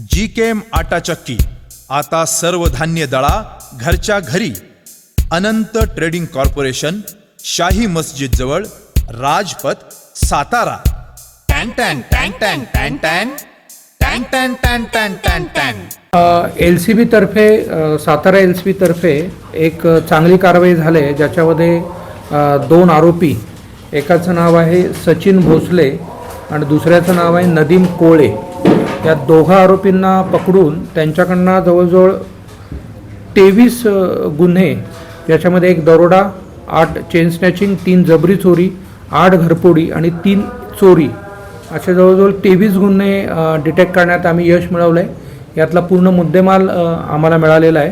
जी केम आटा चक्की आता सर्व धान्य दळा घरच्या घरी. अनंत ट्रेडिंग कॉर्पोरेशन शाही मस्जिद जवळ राजपथ सातारा. टॅन टॅन टॅन टॅन टॅन टॅन. टॅन टॅन टॅन टॅन टॅन टॅन. एल सी बीतर्फे तर्फे सातारा एल सी बीतर्फे एक चांगली कारवाई झाली आहे ज्याच्यामध्ये दोन आरोपी एकाचं नाव आहे सचिन भोसले आणि दुसऱ्याचं नाव आहे नदीम कोळे. या दोघा आरोपींना पकडून त्यांच्याकडनं जवळजवळ तेवीस गुन्हे याच्यामध्ये एक दरोडा आठ चेन स्नॅचिंग तीन जबरी चोरी आठ घरपोडी आणि तीन चोरी असे जवळजवळ तेवीस गुन्हे डिटेक्ट करण्यात आम्ही यश मिळवलं आहे यातला पूर्ण मुद्देमाल आम्हाला मिळालेला आहे.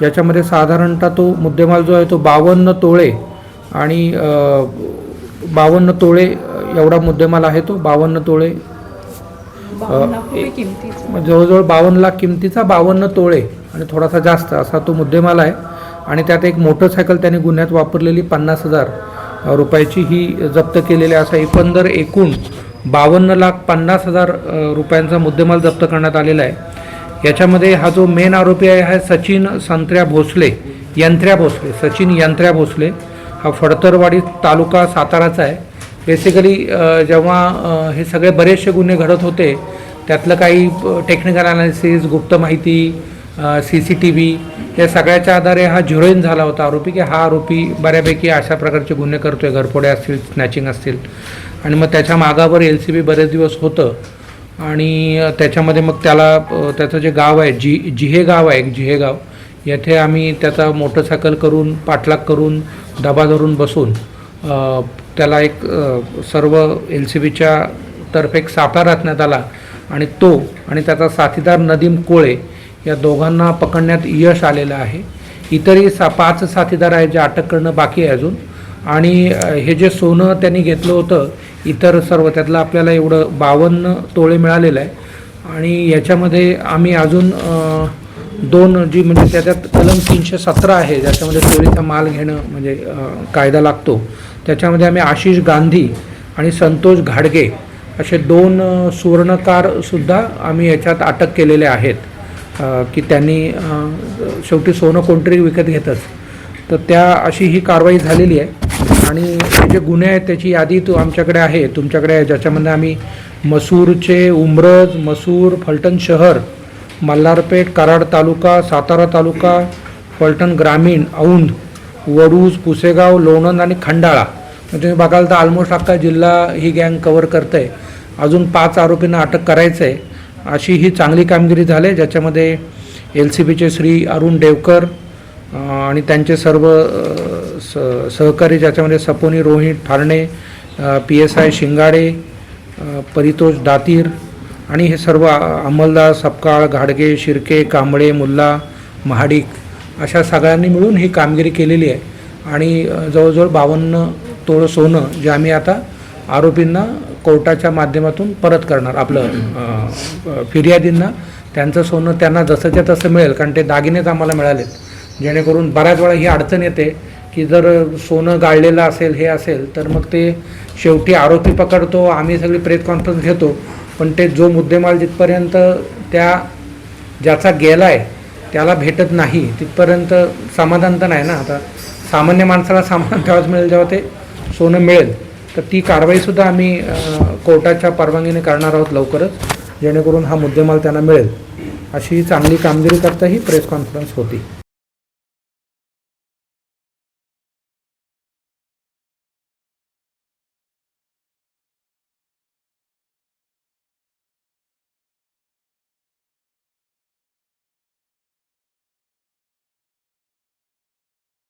ज्याच्यामध्ये साधारणतः तो मुद्देमाल जो आहे तो बावन्न तोळे आणि बावन्न तोळे एवढा मुद्देमाल आहे तो बावन्न तोळे जवळजवळ बावन्न लाख किमतीचा बावन्न तोळे आणि थोडासा जास्त असा तो मुद्देमाल आहे. आणि त्यात एक मोटरसायकल त्यांनी गुन्ह्यात वापरलेली पन्नास हजार रुपयाची ही जप्त केलेली. असा एकंदर एकूण बावन्न लाख पन्नास हजार रुपयांचा मुद्देमाल जप्त करण्यात आलेला आहे. याच्यामध्ये हा जो मेन आरोपी आहे हा सचिन संत्र्या भोसले यंत्र्या भोसले सचिन यंत्र्या भोसले हा फडतरवाडी तालुका साताराचा आहे. बेसिकली जेव्हा हे सगळे बरेचसे गुन्हे घडत होते त्यातलं काही टेक्निकल अनालिसिस गुप्त माहिती सी सी टी व्ही या सगळ्याच्या आधारे हा झिरोईन झाला होता आरोपी की हा आरोपी बऱ्यापैकी अशा प्रकारचे गुन्हे करतो आहे घरफोडे असतील स्नॅचिंग असतील. आणि मग त्याच्या मागावर एल सी बी बरेच दिवस होतं. आणि त्याच्यामध्ये मग त्याला त्याचं जे गाव आहे जी जिहे गाव आहे एक जिहे गाव येथे आम्ही त्याचा मोटरसायकल करून पाठलाग करून दबा धरून बसून त्याला एक सर्व एल सी बीच्या तर्फे एक सापळा रचण्यात आला आणि तो आणि त्याचा साथीदार नदीम कोळे या दोघांना पकडण्यात यश आलेलं आहे. इतरही सा पाच साथीदार आहेत जे अटक करणं बाकी आहे अजून. आणि हे जे सोनं त्यांनी घेतलं होतं इतर सर्व त्यातलं आपल्याला एवढं बावन्न तोळे मिळालेलं आहे. आणि याच्यामध्ये आम्ही अजून दोन जी म्हणजे त्याच्यात कलम तीनशे सतरा आहे ज्याच्यामध्ये चोरीचा माल घेणं म्हणजे कायदा लागतो. त्याच्यामध्ये आम्ही आशिष गांधी आणि संतोष घाडगे असे दोन सुवर्णकारसुद्धा आम्ही याच्यात अटक केलेले आहेत. की त्यांनी शेवटी सोनं कोणतरी विकत घेतच. तर त्या अशी ही कारवाई झालेली आहे. आणि हे जे गुन्हे आहेत त्याची यादी तू आमच्याकडे आहे. तुमच्याकडे आहे ज्याच्यामध्ये आम्ही मसूरचे उमरज मसूर फलटण शहर मल्हारपेठ कराड तालुका सातारा तालुका फलटण ग्रामीण औंध वडूज पुसेगाव लोणंद आणि खंडाळा म्हणजे तुम्ही बघाल तर ऑलमोस्ट अख्खा जिल्हा ही गँग कवर करते आहे अजून पाच आरोपींना अटक करायचं आहे अशी ही चांगली कामगिरी झाली ज्याच्यामध्ये एल सी बीचे श्री अरुण देवकर आणि त्यांचे सर्व स सहकारी ज्याच्यामध्ये सपोनी Rohit Tharne P S I Shingade Paritosh Datir आणि हे सर्व अंमलदार सपकाळ घाडगे शिर्के कांबळे मुल्ला महाडिक अशा सगळ्यांनी मिळून ही कामगिरी केलेली आहे. आणि जवळजवळ बावन्न तोळ सोनं जे आम्ही आता आरोपींना कोर्टाच्या माध्यमातून परत करणार आपलं फिर्यादींना. त्यांचं सोनं त्यांना जसंच्या तसं मिळेल कारण ते दागिनेच आम्हाला मिळालेत. जेणेकरून बऱ्याच वेळा ही अडचण येते की जर सोनं गाळलेलं असेल हे असेल तर मग ते शेवटी आरोपी पकडतो आम्ही सगळी प्रेस कॉन्फरन्स घेतो. पण ते जो मुद्देमाल जिथपर्यंत त्या ज्याचा गेला आहे त्याला भेटत नाही तिथपर्यंत समाधान तर नाही ना. आता सामान्य माणसाला समाधान तेव्हाच मिळेल जेव्हा ते सोनं मिळेल तर ती कारवाईसुद्धा आम्ही कोर्टाच्या परवानगीने करणार आहोत लवकरच जेणेकरून हा मुद्देमाल त्यांना मिळेल. अशी चांगली कामगिरी करताही प्रेस कॉन्फरन्स होती.